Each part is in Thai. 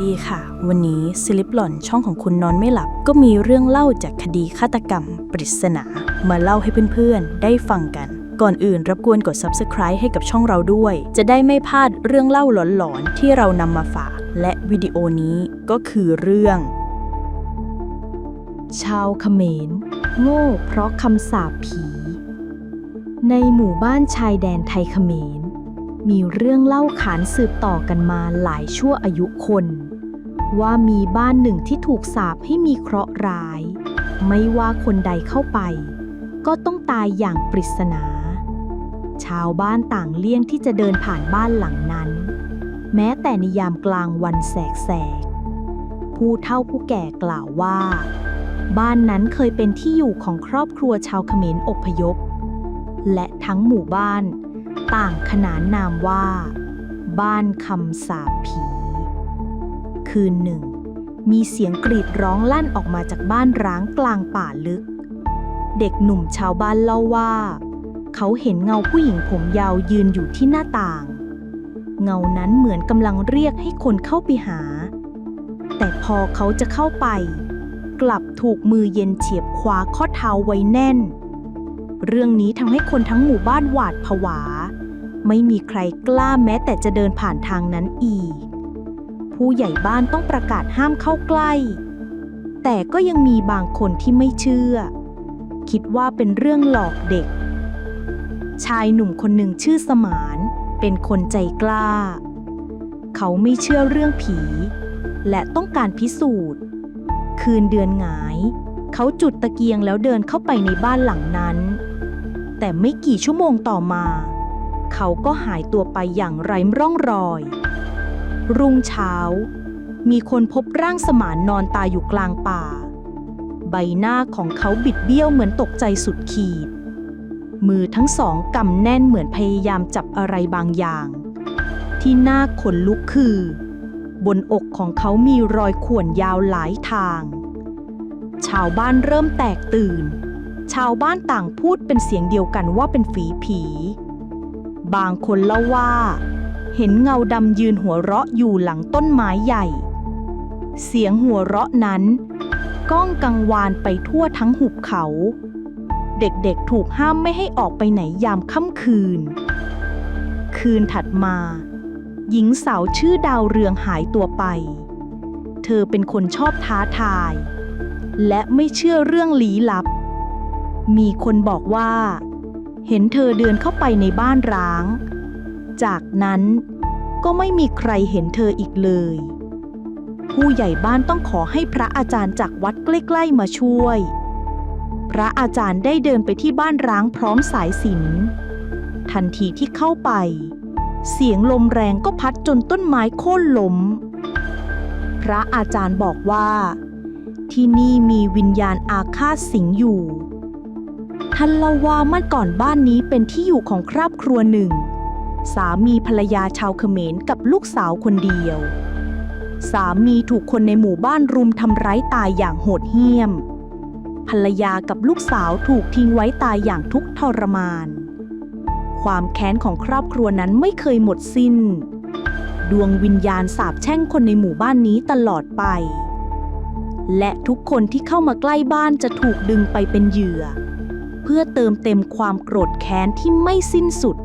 ดีค่ะ วันนี้สลิปหล่อนช่องของคุณนอนไม่หลับ ก็มีเรื่องเล่าจากคดีฆาตกรรม ปริศนา มาเล่าให้เพื่อนๆ ได้ฟังกัน ก่อนอื่นรบกวนกด subscribe ให้กับช่องเราด้วย จะได้ไม่พลาดเรื่องเล่าหลอนๆ ที่เรานำมาฝาก และวิดีโอนี้ก็คือเรื่อง ชาวเขมร โง่เพราะคำสาปผี ในหมู่บ้านชายแดนไทยเขมรมีเรื่องเล่าขานสืบต่อกันมาหลายชั่วอายุคน ว่ามีบ้านหนึ่งที่ถูกสาปให้มีเคราะห์ร้าย ไม่ว่าคนใดเข้าไป ก็ต้องตายอย่างปริศนา ชาวบ้านต่างเลี่ยงที่จะเดินผ่านบ้านหลังนั้น แม้แต่ในยามกลางวันแสกๆผู้เฒ่าผู้แก่กล่าวว่า บ้านนั้นเคยเป็นที่อยู่ของครอบครัวชาวเขมรอพยพ และทั้งหมู่บ้าน ต่างขนานนามว่า บ้านคำสาปผี คืนหนึ่ง มีเสียงกรีดร้องลั่นออกมาจากบ้านร้างกลางป่าลึก เด็กหนุ่มชาวบ้านเล่าว่า เขาเห็นเงาผู้หญิงผมยาวยืนอยู่ที่หน้าต่าง เงานั้นเหมือนกำลังเรียกให้คนเข้าไปหา แต่พอเขาจะเข้าไป กลับถูกมือเย็นเฉียบคว้าข้อเท้าไว้แน่น เรื่องนี้ทำให้คนทั้งหมู่บ้านหวาดผวา ไม่มีใครกล้าแม้แต่จะเดินผ่านทางนั้นอีก ผู้ใหญ่บ้านต้องประกาศห้ามเข้าใกล้ แต่ก็ยังมีบางคนที่ไม่เชื่อ คิดว่าเป็นเรื่องหลอกเด็ก ชายหนุ่มคนหนึ่งชื่อสมาน เป็นคนใจกล้า เขาไม่เชื่อเรื่องผี และต้องการพิสูจน์ คืนเดือนหงาย เขาจุดตะเกียงแล้วเดินเข้าไปในบ้านหลังนั้น แต่ไม่กี่ชั่วโมงต่อมา เขาก็หายตัวไปอย่างไร้ร่องรอย รุ่งเช้า มีคนพบร่างสมานนอนตายอยู่กลางป่า ใบหน้าของเขาบิดเบี้ยวเหมือนตกใจสุดขีด มือทั้งสองกำแน่นเหมือนพยายามจับอะไรบางอย่าง ที่หน้าขนลุกคือ บนอกของเขามีรอยข่วนยาวหลายทาง ชาวบ้านเริ่มแตกตื่น ชาวบ้านต่างพูดเป็นเสียงเดียวกันว่าเป็นฝีผี บางคนเล่าว่า เห็นเงาดำยืนหัวเราะอยู่หลังต้นไม้ใหญ่ เสียงหัวเราะนั้นก้องกังวานไปทั่วทั้งหุบเขา เด็กๆถูกห้ามไม่ให้ออกไปไหนยามค่ำคืน คืนถัดมา หญิงสาวชื่อดาวเรืองหายตัวไป เธอเป็นคนชอบท้าทาย และไม่เชื่อเรื่องลี้ลับ มีคนบอกว่า เห็นเธอเดินเข้าไปในบ้านร้าง จากนั้นก็ไม่มีใครเห็นเธออีกเลย ผู้ใหญ่บ้านต้องขอให้พระอาจารย์จากวัดใกล้ๆมาช่วย พระอาจารย์ได้เดินไปที่บ้านร้างพร้อมสายสิน ทันทีที่เข้าไป เสียงลมแรงก็พัดจนต้นไม้โค่นล้ม พระอาจารย์บอกว่า ที่นี่มีวิญญาณอาฆาตสิงอยู่ท่านเล่าว่าเมื่อก่อนบ้านนี้เป็นที่อยู่ของครอบครัวหนึ่ง สามีภรรยาชาวเขมรกับลูกสาวคนเดียว สามีถูกคนในหมู่บ้านรุมทำร้ายตายอย่างโหดเหี้ยม ภรรยากับลูกสาวถูกทิ้งไว้ตายอย่างทุกข์ทรมาน ความแค้นของครอบครัวนั้นไม่เคยหมดสิ้น ดวงวิญญาณสาบแช่งคนในหมู่บ้านนี้ตลอดไป และทุกคนที่เข้ามาใกล้บ้านจะถูกดึงไปเป็นเหยื่อ เพื่อเติมเต็มความโกรธแค้นที่ไม่สิ้นสุด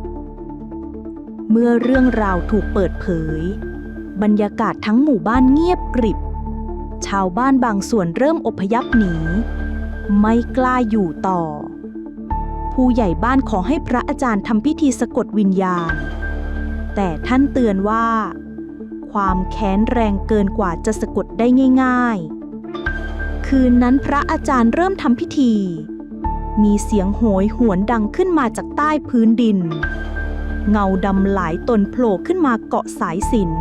เมื่อเรื่องราวถูกเปิดเผย บรรยากาศทั้งหมู่บ้านเงียบกริบ ชาวบ้านบางส่วนเริ่มอพยับหนี ไม่กล้าอยู่ต่อ ผู้ใหญ่บ้านขอให้พระอาจารย์ทำพิธีสะกดวิญญาณ แต่ท่านเตือนว่า ความแค้นแรงเกินกว่าจะสะกดได้ง่าย ๆ คืนนั้นพระอาจารย์เริ่มทำพิธี มีเสียงโหยหวนดังขึ้นมาจากใต้พื้นดิน เงาดำหลายตนโผล่ขึ้นมาเกาะสายสิน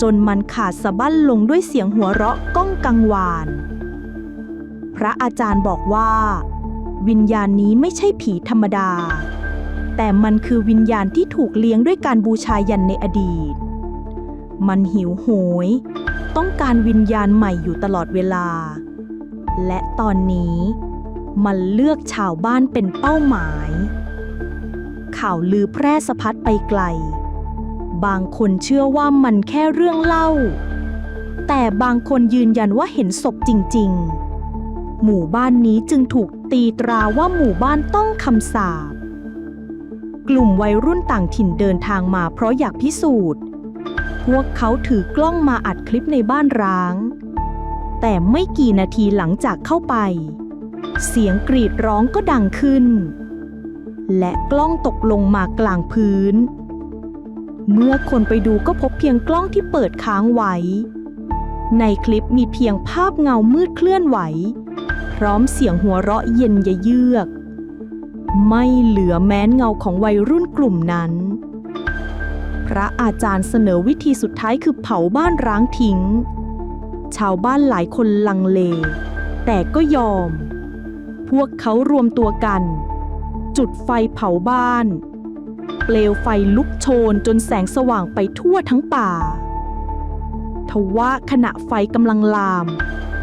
จนมันขาดสะบั้นลงด้วยเสียงหัวเราะก้องกังวาน พระอาจารย์บอกว่า วิญญาณนี้ไม่ใช่ผีธรรมดา แต่มันคือวิญญาณที่ถูกเลี้ยงด้วยการบูชายันในอดีต มันหิวโหย ต้องการวิญญาณใหม่อยู่ตลอดเวลา และตอนนี้มันเลือกชาวบ้านเป็นเป้าหมาย ข่าวลือแพร่สะพัดไปไกล บางคนเชื่อว่ามันแค่เรื่องเล่า แต่บางคนยืนยันว่าเห็นศพจริง ๆ หมู่บ้านนี้จึงถูกตีตราว่าหมู่บ้านต้องคำสาปกลุ่มวัยรุ่นต่างถิ่นเดินทางมาเพราะอยากพิสูจน์ พวกเขาถือกล้องมาอัดคลิปในบ้านร้าง แต่ไม่กี่นาทีหลังจากเข้าไป เสียงกรีดร้องก็ดังขึ้น และกล้องตกลงมากลางพื้น เมื่อคนไปดูก็พบเพียงกล้องที่เปิดค้างไว้ ในคลิปมีเพียงภาพเงามืดเคลื่อนไหว พร้อมเสียงหัวเราะเย็นยะเยือก ไม่เหลือแม้นเงาของวัยรุ่นกลุ่มนั้น พระอาจารย์เสนอวิธีสุดท้ายคือเผาบ้านร้างทิ้ง ชาวบ้านหลายคนลังเล แต่ก็ยอม พวกเขารวมตัวกัน จุดไฟเผาบ้าน เปลวไฟลุกโชนจนแสงสว่างไปทั่วทั้งป่า ทว่าขณะไฟกำลังลาม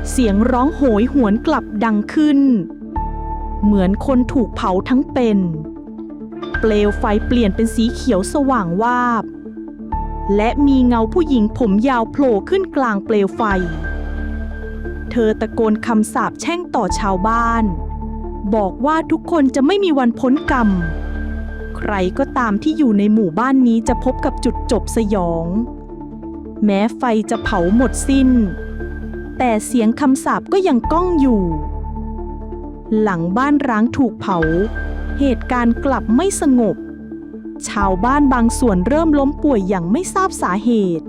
เสียงร้องโหยหวนกลับดังขึ้น เหมือนคนถูกเผาทั้งเป็น เปลวไฟเปลี่ยนเป็นสีเขียวสว่างวาบ และมีเงาผู้หญิงผมยาวโผล่ขึ้นกลางเปลวไฟ เธอตะโกนคำสาปแช่งต่อชาวบ้าน บอกว่าทุกคนจะไม่มีวันพ้นกรรม ใครก็ตามที่อยู่ในหมู่บ้านนี้จะพบกับจุดจบสยอง แม้ไฟจะเผาหมดสิ้น แต่เสียงคำสาปก็ยังก้องอยู่ หลังบ้านร้างถูกเผา เหตุการณ์กลับไม่สงบ ชาวบ้านบางส่วนเริ่มล้มป่วยอย่างไม่ทราบสาเหตุ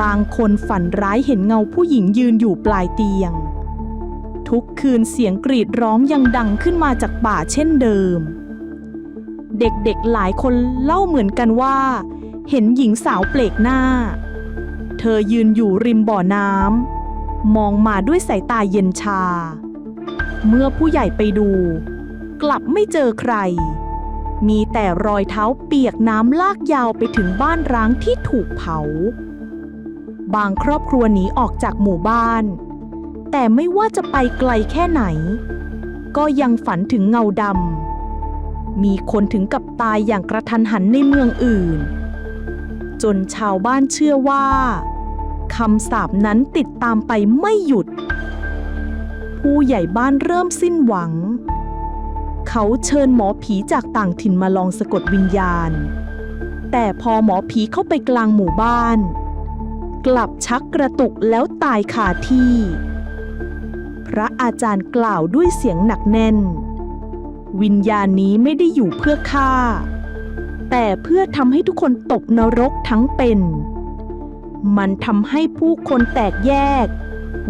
บางคนฝันร้ายเห็นเงาผู้หญิงยืนอยู่ปลายเตียง ทุกคืนเสียงกรีดร้องยังดังขึ้นมาจากป่าเช่นเดิม เด็กๆหลายคนเล่าเหมือนกันว่า เห็นหญิงสาวเปลกหน้า เธอยืนอยู่ริมบ่อน้ำมองมาด้วยสายตาเย็นชา เมื่อผู้ใหญ่ไปดู กลับไม่เจอใคร มีแต่รอยเท้าเปียกน้ำลากยาวไปถึงบ้านร้างที่ถูกเผา บางครอบครัวหนีออกจากหมู่บ้าน แต่ไม่ว่าจะไปไกลแค่ไหน ก็ยังฝันถึงเงาดำ มีคนถึงกับตายอย่างกระทันหันในเมืองอื่น จนชาวบ้านเชื่อว่าคำสาปนั้นติดตามไปไม่หยุด ผู้ใหญ่บ้านเริ่มสิ้นหวัง เขาเชิญหมอผีจากต่างถิ่นมาลองสะกดวิญญาณ แต่พอหมอผีเข้าไปกลางหมู่บ้าน กลับชักกระตุกแล้วตายคาที่ พระอาจารย์กล่าวด้วยเสียงหนักแน่น วิญญาณนี้ไม่ได้อยู่เพื่อฆ่า แต่เพื่อทำให้ทุกคนตกนรกทั้งเป็น มันทำให้ผู้คนแตกแยก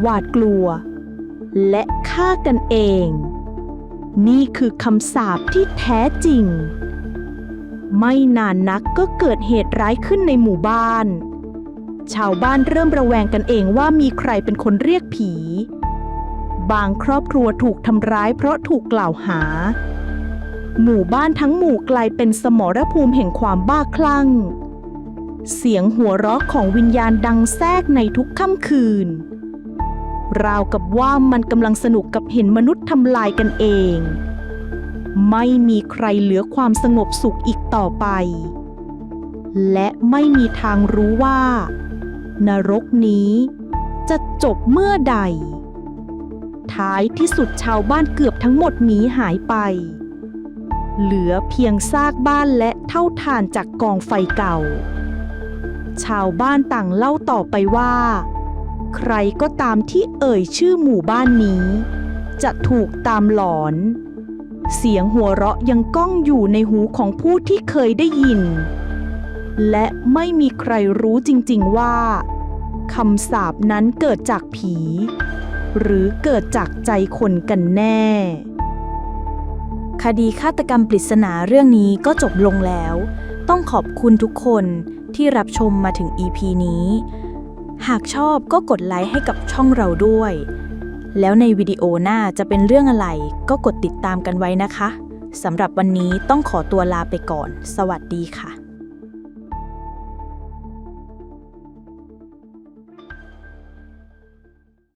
หวาดกลัว และฆ่ากันเอง นี่คือคำสาปที่แท้จริง ไม่นานนักก็เกิดเหตุร้ายขึ้นในหมู่บ้านชาวบ้านเริ่มระแวงกันเองว่ามีใครเป็นคนเรียกผี บางครอบครัวถูกทำร้ายเพราะถูกกล่าวหา หมู่บ้านทั้งหมู่กลายเป็นสมรภูมิแห่งความบ้าคลั่ง เสียงหัวเราะของวิญญาณดังแทรกในทุกค่ำคืน ราวกับว่ามันกำลังสนุกกับเห็นมนุษย์ทำลายกันเอง ไม่มีใครเหลือความสงบสุขอีกต่อไป และไม่มีทางรู้ว่า นรกนี้จะจบเมื่อใด ท้ายที่สุดชาวบ้านเกือบทั้งหมดหนีหายไป เหลือเพียงซากบ้านและเท่าฐานจากกองไฟเก่า ชาวบ้านต่างเล่าต่อไปว่า ใครก็ตามที่เอ่ยชื่อหมู่บ้านนี้ จะถูกตามหลอน เสียงหัวเราะยังก้องอยู่ในหูของผู้ที่เคยได้ยิน และไม่มีใครรู้จริงๆว่าคำสาปนั้นเกิดจากผี หรือเกิดจากใจคนกันแน่ คดีฆาตกรรมปริศนาเรื่องนี้ก็จบลงแล้ว ต้องขอบคุณทุกคนที่รับชมมาถึง EP นี้ หากชอบก็กดไลค์ให้กับช่องเราด้วย แล้วในวิดีโอหน้าจะเป็นเรื่องอะไร ก็กดติดตามกันไว้นะคะสำหรับวันนี้ต้องขอตัวลาไปก่อน สวัสดีค่ะ